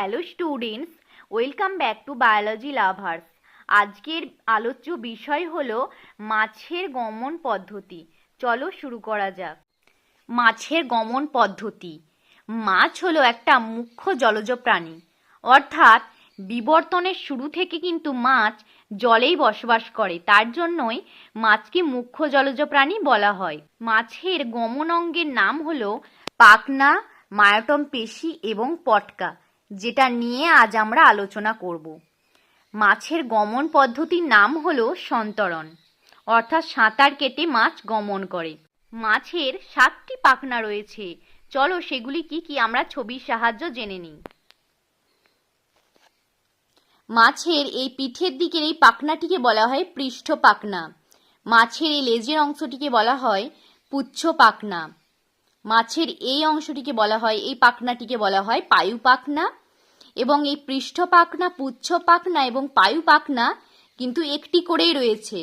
Hello students welcome back to biology lovers আজকের আলোচ্য বিষয় হলো মাছের গমন পদ্ধতি। চলো শুরু করা যাক। মাছের গমন পদ্ধতি। মাছ হলো একটা মুখ্য জলজ প্রাণী। অর্থাৎ বিবর্তনের শুরু থেকে কিন্তু মাছ জলেই বসবাস করে। তার জন্যই মাছকে মুখ্য জলজ প্রাণী বলা হয়। মাছের গমন অঙ্গের নাম হলো পাখনা, মায়োটম পেশি এবং পটকা। যেটা নিয়ে আজ আমরা আলোচনা করব। মাছের গমন পদ্ধতির নাম হলো সন্তরণ, অর্থাৎ সাঁতার কেটে মাছ গমন করে। মাছের সাতটি পাখনা রয়েছে। চলো সেগুলি কি কি আমরা ছবির সাহায্য জেনে নিই। মাছের এই পিঠের দিকের এই পাখনাটিকে বলা হয় পৃষ্ঠ পাখনা। মাছের এই লেজের অংশটিকে বলা হয় পুচ্ছ পাখনা। মাছের এই অংশটিকে বলা হয়, এই পাখনাটিকে বলা হয় পায়ু পাখনা। এবং এই পৃষ্ঠ পাখনা পুচ্ছ পাখনা এবং পায়ু পাখনা কিন্তু একটি করেই রয়েছে।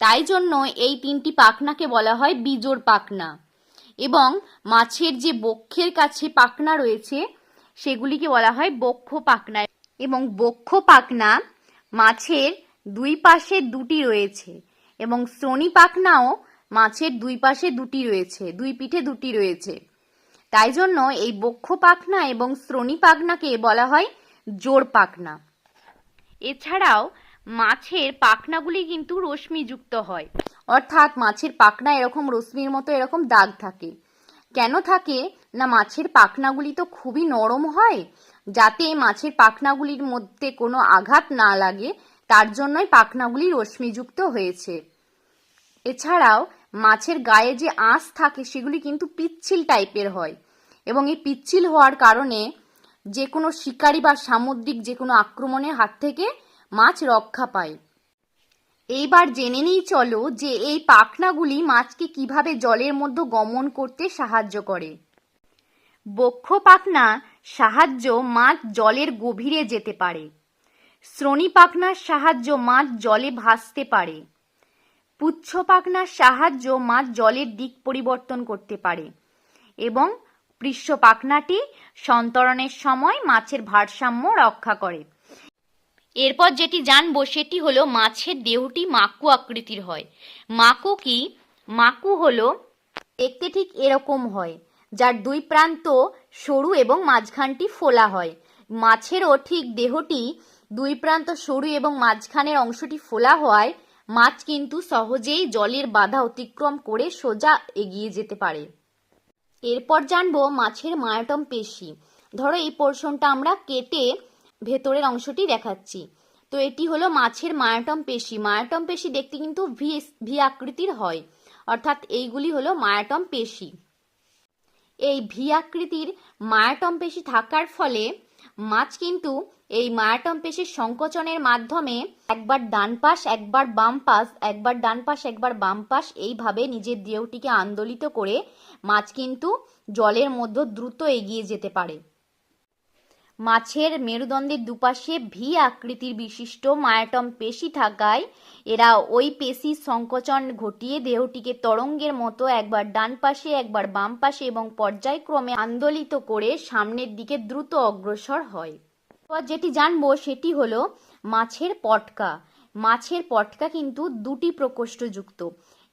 তাই জন্য এই তিনটি পাখনাকে বলা হয় বিজোড় পাখনা। এবং মাছের যে বক্ষের কাছে পাখনা রয়েছে, সেগুলিকে বলা হয় বক্ষ পাখনা। এবং বক্ষ পাখনা মাছের দুই পাশে দুটি রয়েছে এবং শ্রোণী পাখনাও মাছের দুই পাশে দুটি রয়েছে, দুই পিঠে দুটি রয়েছে। তাই জন্য এই বক্ষ পাখনা এবং শ্রোণী পাখনাকে বলা হয় জোর পাখনা। এছাড়াও মাছের পাখনাগুলি কিন্তু রশ্মিযুক্ত হয়। অর্থাৎ মাছের পাখনা এরকম রশ্মির মতো এরকম দাগ থাকে। কেন থাকে? না, মাছের পাখনাগুলি তো খুবই নরম হয়। যাতে মাছের পাখনাগুলির মধ্যে কোনো আঘাত না লাগে, তার জন্যই পাখনাগুলি রশ্মিযুক্ত হয়েছে। এছাড়াও মাছের গায়ে যে আঁশ থাকে সেগুলি কিন্তু পিচ্ছিল টাইপের হয়। এবং এই পিচ্ছিল হওয়ার কারণে যে কোনো শিকারী বা সামুদ্রিক যে কোনো আক্রমণের হাত থেকে মাছ রক্ষা পায়। এইবার জেনে নিই চলো যে এই পাখনাগুলি মাছকে কীভাবে জলের মধ্যে গমন করতে সাহায্য করে। বক্ষ পাখনা সাহায্য মাছ জলের গভীরে যেতে পারে। শ্রোণী পাখনার সাহায্য মাছ জলে ভাসতে পারে। পুচ্ছ পাখনার সাহায্য মাছ জলের দিক পরিবর্তন করতে পারে এবং পৃষ্ঠ পাখনাটি সন্তরণের সময় মাছের ভারসাম্য রক্ষা করে। এরপর যেটি জানব সেটি হলো মাছের দেহটি মাকু আকৃতির হয়। মাকু কি? মাকু হলো দেখতে ঠিক এরকম হয়, যার দুই প্রান্ত সরু এবং মাঝখানটি ফোলা হয়। মাছেরও ঠিক দেহটি দুই প্রান্ত সরু এবং মাঝখানের অংশটি ফোলা হওয়ায় মাছ কিন্তু সহজেই জলের বাধা অতিক্রম করে সোজা এগিয়ে যেতে পারে। এরপর জানব মাছের মায়াটম পেশি। ধরো এই পোর্শনটা আমরা কেটে ভেতরের অংশটি দেখাচ্ছি। তো এটি হলো মাছের মায়াটম পেশি। মায়াটম পেশি দেখতে কিন্তু ভি ভি আকৃতির হয়। অর্থাৎ এইগুলি হলো মায়াটম পেশি। এই ভি আকৃতির মায়াটম পেশি থাকার ফলে মাছ কিন্তু এই মায়াটম পেশির সংকোচনের মাধ্যমে একবার ডান পাশ, একবার বাম পাশ, একবার ডান পাশ, একবার বাম পাশ এইভাবে নিজের দেহটিকে আন্দোলিত করে মাছ কিন্তু জলের মধ্যে দ্রুত এগিয়ে যেতে পারে। মাছের মেরুদণ্ডের দুপাশে ভি আকৃতির বিশিষ্ট মায়াটম পেশি থাকায় এরা ওই পেশির সংকোচন ঘটিয়ে দেহটিকে তরঙ্গের মতো একবার ডান পাশে, একবার বাম পাশে এবং পর্যায়ক্রমে আন্দোলিত করে সামনের দিকে দ্রুত অগ্রসর হয়। যেটি জানব সেটি হলো মাছের পটকা। মাছের পটকা কিন্তু দুটি প্রকোষ্ঠযুক্ত।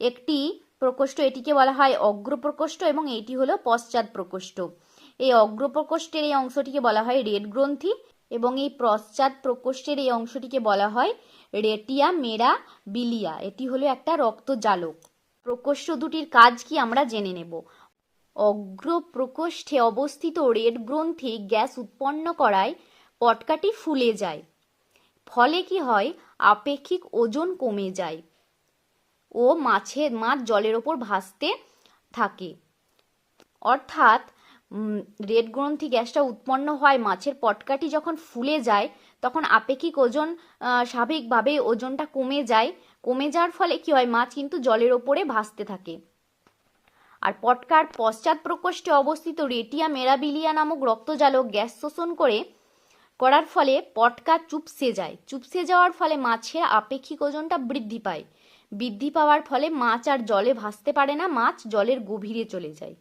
একটি প্রকোষ্ঠ এটিকে বলা হয় অগ্র প্রকোষ্ঠ এবং এটি হলো পশ্চাৎ প্রকোষ্ঠ এই অগ্রপ্রকোষ্ঠের এই অংশটিকে বলা হয় রেড গ্রন্থি এবং এই পশ্চাৎ প্রকোষ্ঠের এই অংশটিকে বলা হয় রেটিয়া মেরা বিলিয়া। এটি হলো একটা রক্তজালক। প্রকোষ্ঠ দুটির কাজ কি আমরা জেনে নেব। অগ্র প্রকোষ্ঠে অবস্থিত রেড গ্রন্থি গ্যাস উৎপন্ন করায় পটকাটি ফুলে যায়। ফলে কি হয়? আপেক্ষিক ওজন কমে যায় ও মাছের মাছ জলের ওপর ভাসতে থাকে। অর্থাৎ রেড গ্রন্থি গ্যাসটা উৎপন্ন হয়, মাছের পটকাটি যখন ফুলে যায়, তখন আপেক্ষিক ওজন স্বাভাবিকভাবে ওজনটা কমে যায়। কমে যাওয়ার ফলে কি হয়, মাছ কিন্তু জলের ওপরে ভাসতে থাকে। আর পটকার পশ্চাৎ প্রকোষ্ঠে অবস্থিত রেটিয়া মেরাবিলিয়া নামক রক্তজালক গ্যাস শোষণ করে, করার ফলে পটকা চুপসে যায়। চুপসে যাওয়ার ফলে মাছের আপেক্ষিক ওজনটা বৃদ্ধি পায়। বৃদ্ধি পাওয়ার ফলে মাছ আর জলে ভাসতে পারে না, মাছ জলের গভীরে চলে যায়।